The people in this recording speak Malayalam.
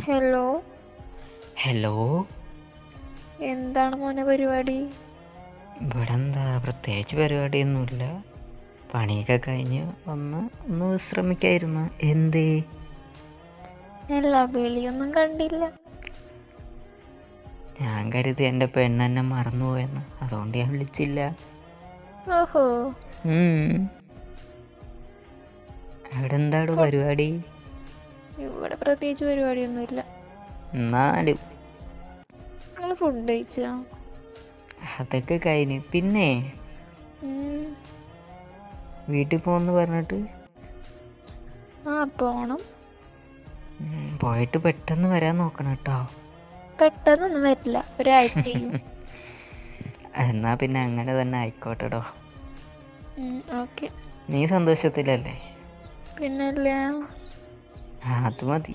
ഹലോ ഹലോ എന്താണ് മോനെ പരിപാടി? ഇവിടെ എന്താ പ്രത്യേകിച്ച് പരിപാടിയൊന്നുമില്ല. പണിയൊക്കെ കഴിഞ്ഞ് ഒന്ന് ഒന്ന് വിശ്രമിക്കായിരുന്നു. എന്തേ? അല്ല വിളിയൊന്നും കണ്ടില്ല. ഞാൻ കരുതി എന്റെ പെണ്ണെന്നെ മറന്നുപോയെന്ന്. അതുകൊണ്ട് ഞാൻ വിളിച്ചില്ല. ഓഹോ. അവിടെ പരിപാടി? ഇവിടെ പ്രത്യേകിച്ച് പരിപാടിയൊന്നുമില്ല. എന്നാലും നിങ്ങൾ ഫുഡ് കഴിച്ചോ? അതൊക്കെ കഴിഞ്ഞ്. പിന്നെ? വീട്ടിൽ പോന്ന് പറഞ്ഞിട്ട്? ആ പോണം. പോയിട്ട് പെട്ടെന്ന് വരാൻ നോക്കണം കേട്ടോ. പെട്ടെന്നൊന്നും വരില്ല. ഒരാഴ്ച എന്നാ പിന്നെ അങ്ങനെ തന്നെ ആയിക്കോട്ടെടോ ഓക്കെ. നീ സന്തോഷത്തിലല്ലേ? പിന്നല്ല? हाँ हाथ मत